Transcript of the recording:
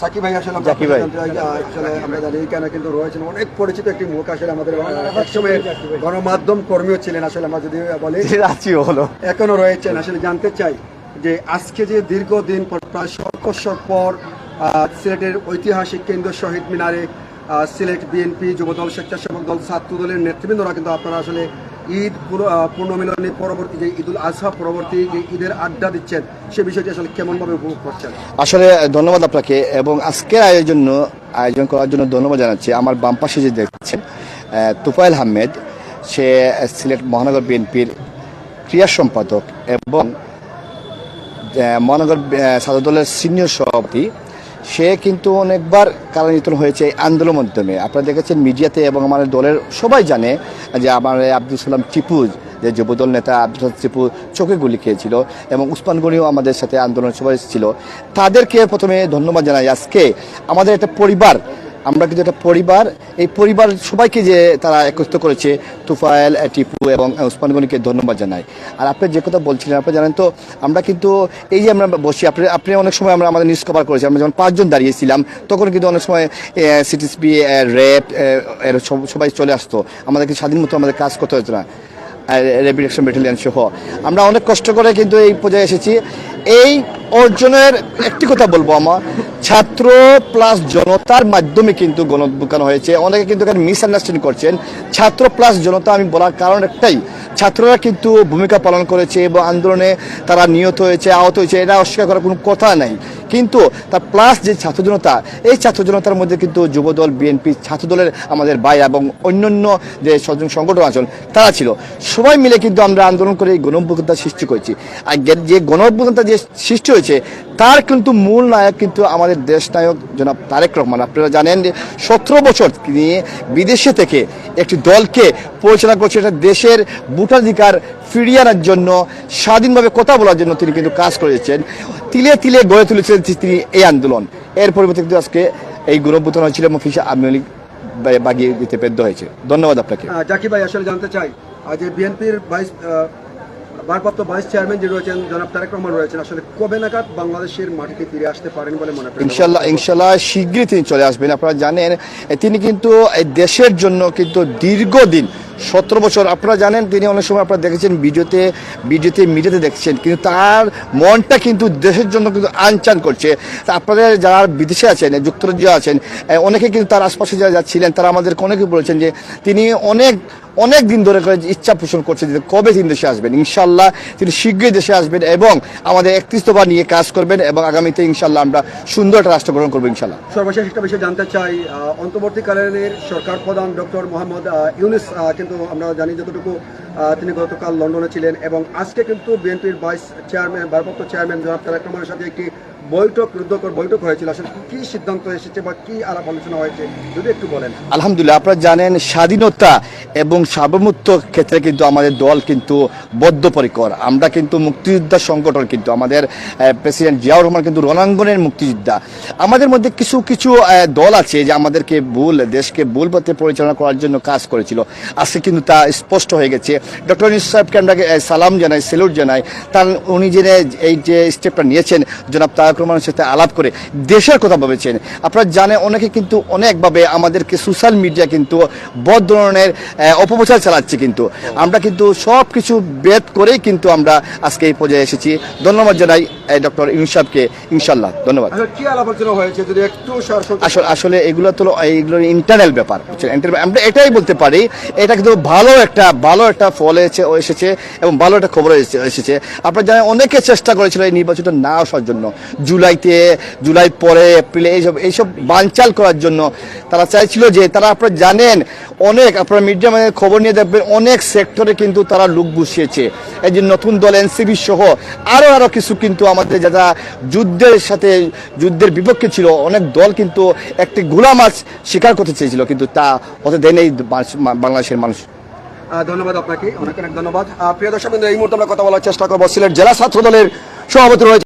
সাকিব ভাই আসলে ভাই। আসলে আমরা জানি কেন কিন্তু রয়েছেন। অনেক পরিচিত একটি মুখ আসলে আমাদের একসময় গণমাধ্যম কর্মীও ছিলেন আসলে আমরা যদি বলি। রাঁচিও হলো। এখনও রয়েছেন। আসলে জানতে চাই যে আজকে যে দীর্ঘদিন পর প্রায় সর্কস্বর পর সিলেটের ঐতিহাসিক কেন্দ্র শহীদ মিনারে সিলেট বিএনপি যুবদল স্বেচ্ছাসেবক দল ছাত্র দলের নেতৃবৃন্দরা কিন্তু আপনারা আসলে ঈদ পুরো আহ, পূর্ণমিলনী পরবর্তী যে ঈদুল আজহা পরবর্তী যে ঈদের আড্ডা দিচ্ছেন সে বিষয়টি আসলে কেমনভাবে উপভোগ করছেন? আসলে ধন্যবাদ আপনাকে এবং আজকের আয়োজন আয়োজন করার জন্য ধন্যবাদ জানাচ্ছি। আমার বাম পাশে যে দেখছেন তুফাইল আহমেদ সে সিলেট মহানগর বিএনপির ক্রিয়া সম্পাদক এবং মহানগর ছাত্র দলের সিনিয়র সভাপতি। সে কিন্তু অনেকবার কালানিতন হয়েছে এই মাধ্যমে। আপনারা দেখেছেন মিডিয়াতে এবং আমাদের দলের সবাই জানে যে আমার আব্দুল সালাম টিপু যে যুবদল নেতা আব্দুল টিপু চোখে গুলি খেয়েছিল এবং উসমান আমাদের সাথে আন্দোলন সবাই ছিল তাদেরকে প্রথমে ধন্যবাদ জানাই আজকে। আমাদের একটা পরিবার আমরা কিন্তু একটা পরিবার, এই পরিবার সবাইকে যে তারা একত্রিত করেছে, তুফায়েল, টিপু এবং গনিকে ধন্যবাদ জানাই। আর আপনি যে কথা বলছিলেন, আপনি জানেন তো, আমরা কিন্তু এই যে আমরা বসি, আপনি আপনি অনেক সময় আমরা আমাদের নিউজ কভার করেছি, আমরা যখন পাঁচজন দাঁড়িয়েছিলাম, তখন কিন্তু অনেক সময় সিটিসপি র্যাব সবাই চলে আসতো। আমাদেরকে স্বাধীন মতো আমাদের কাজ করতে হতো না। র্যাপিড ব্যাটালিয়ন সহ। আমরা অনেক কষ্ট করে কিন্তু এই পর্যায়ে এসেছি। এই অর্জনের একটি কথা বলব আমার ছাত্র প্লাস জনতার মাধ্যমে কিন্তু গণদুকানো হয়েছে। অনেকে কিন্তু এখানে মিসআন্ডারস্ট্যান্ডিং করছেন। ছাত্র প্লাস জনতা, আমি বলার কারণ একটাই, ছাত্ররা কিন্তু ভূমিকা পালন করেছে এবং আন্দোলনে তারা নিহত হয়েছে, আহত হয়েছে, এটা অস্বীকার করার কোনো কথা নাই। কিন্তু তার প্লাস যে ছাত্র জনতা এই ছাত্র জনতার মধ্যে কিন্তু যুবদল বিএনপি ছাত্রদলের আমাদের ভাই এবং অন্যান্য যে সংগঠন আছেন, তারা ছিল। সবাই মিলে কিন্তু আমরা আন্দোলন করে এই গণঅভ্যুত্থান সৃষ্টি করেছি। আর যে গণঅভ্যুত্থানটা যে সৃষ্টি হয়েছে, তার কিন্তু মূল নায়ক কিন্তু আমাদের দেশ নায়ক জনাব তারেক রহমান। আপনারা জানেন সতেরো বছর তিনি বিদেশে থেকে একটি দলকে পরিচালনা করছে এটা দেশের ভোটাধিকার ফিরিয়ে আনার জন্য, স্বাধীনভাবে কথা বলার জন্য তিনি কিন্তু কাজ করেছেন। তিলে তিলে গড়ে তুলেছেন তিনি এই আন্দোলন। এর পরিবর্তে কিন্তু আজকে এই গণঅভ্যুত্থান হয়েছিল, মফিসা আওয়ামী লীগ বাগিয়ে দিতে বাধ্য হয়েছে। ধন্যবাদ আপনাকে। ভাই, আসলে জানতে চাই যে বিএনপির ভাইস ভারপ্রাপ্ত ভাইস চেয়ারম্যান যে রয়েছেন, জনাব তারেক রহমান রয়েছেন, আসলে কবে নাগাদ বাংলাদেশের মাটিতে ফিরে আসতে পারেন বলে মনে করেন? ইনশাল্লাহ ইনশাল্লাহ শীঘ্রই তিনি চলে আসবেন। আপনারা জানেন তিনি কিন্তু দেশের জন্য কিন্তু দীর্ঘদিন সতেরো বছর। আপনারা জানেন তিনি অনেক সময় আপনারা দেখেছেন ভিডিওতে ভিডিওতে মিডিয়াতে দেখছেন কিন্তু তার মনটা কিন্তু দেশের জন্য কিন্তু আনচান করছে। তা আপনাদের যারা বিদেশে আছেন যুক্তরাজ্যে আছেন অনেকে কিন্তু তার আশপাশে যারা যাচ্ছিলেন তারা আমাদেরকে অনেকে বলেছেন যে তিনি অনেক অনেক দিন ধরে ইচ্ছা পোষণ করছে যে কবে তিনি দেশে আসবেন। ইনশাল্লাহ তিনি শীঘ্রই দেশে আসবেন এবং আমাদের একত্রিশ নিয়ে কাজ করবেন এবং আগামীতে ইনশাল্লাহ আমরা সুন্দর একটা রাষ্ট্র গ্রহণ করব ইনশাল্লাহ সর্বশেষ একটা বিষয় জানতে চাই আহ, অন্তর্বর্তীকালীনের সরকার প্রধান ডক্টর মোহাম্মদ ইউনুস আহ, কিন্তু আমরা জানি যতটুকু তিনি গতকাল লন্ডনে ছিলেন এবং আজকে কিন্তু বিএনপির ভাইস চেয়ারম্যান, ভারপ্রাপ্ত চেয়ারম্যান জনাব তারেক রহমানের সাথে একটি বৈঠক রুদ্ধকর বৈঠক হয়েছিল। আসলে কি সিদ্ধান্ত এসেছে বা কি আলাপ আলোচনা হয়েছে, যদি একটু বলেন। আলহামদুলিল্লাহ, আপনারা জানেন স্বাধীনতা এবং সার্বভৌমত্ব ক্ষেত্রে কিন্তু আমাদের দল কিন্তু বদ্ধপরিকর। আমরা কিন্তু মুক্তিযোদ্ধা সংগঠন কিন্তু, আমাদের প্রেসিডেন্ট জিয়াউর রহমান কিন্তু রণাঙ্গনের মুক্তিযোদ্ধা। আমাদের মধ্যে কিছু কিছু দল আছে যে আমাদেরকে ভুল, দেশকে ভুল পথে পরিচালনা করার জন্য কাজ করেছিল। আজকে কিন্তু তা স্পষ্ট হয়ে গেছে। ডক্টর ইউনুস সাহেবকে আমরা সালাম জানাই, সেলুট জানাই। তার, উনি যে, এই যে স্টেপটা নিয়েছেন, জনাব তারেক রহমানের সাথে আলাপ করে দেশের কথা ভেবেছেন। আপনারা জানেন অনেকে কিন্তু অনেকভাবে আমাদেরকে সোশ্যাল মিডিয়া কিন্তু বদ ধরনের অপপ্রচার চালাচ্ছে কিন্তু। আমরা কিন্তু সব কিছু বেদ করেই কিন্তু আমরা আজকে এই পর্যায়ে এসেছি। ধন্যবাদ জানাই ডক্টর ইউনুস ইনশাল্লাহ ধন্যবাদ। আসলে হয়েছে? সরাসরি আসলে আসলে এগুলো তো এইগুলো ইন্টারনাল ব্যাপার আমরা এটাই বলতে পারি এটা কিন্তু ভালো একটা ভালো একটা ফল এসেছে এসেছে এবং ভালো একটা খবর এসেছে। আপনারা জানেন অনেকে চেষ্টা করেছিল এই নির্বাচনটা না আসার জন্য। জুলাইতে, জুলাই পরে, এপ্রিলে, এইসব এইসব বানচাল করার জন্য তারা চাইছিল যে তারা আপনারা জানেন, অনেক আপনারা মিডিয়া মানে খবর নিয়ে দেখবেন, অনেক সেক্টরে কিন্তু তারা লুক বসিয়েছে। এই যে নতুন দল এনসিবি সহ আরও আরও কিছু কিন্তু আমাদের যারা যুদ্ধের সাথে, যুদ্ধের বিপক্ষে ছিল, অনেক দল কিন্তু একটি গোলামাছ স্বীকার করতে চেয়েছিল, কিন্তু তা হতে দেয়নি বাংলাদেশের মানুষ। ধন্যবাদ আপনাকে, অনেক অনেক ধন্যবাদ। প্রিয় দর্শক এই মুহূর্তে আমরা কথা বলার চেষ্টা করব সিলেট জেলা ছাত্র দলের সভাপতি রয়েছে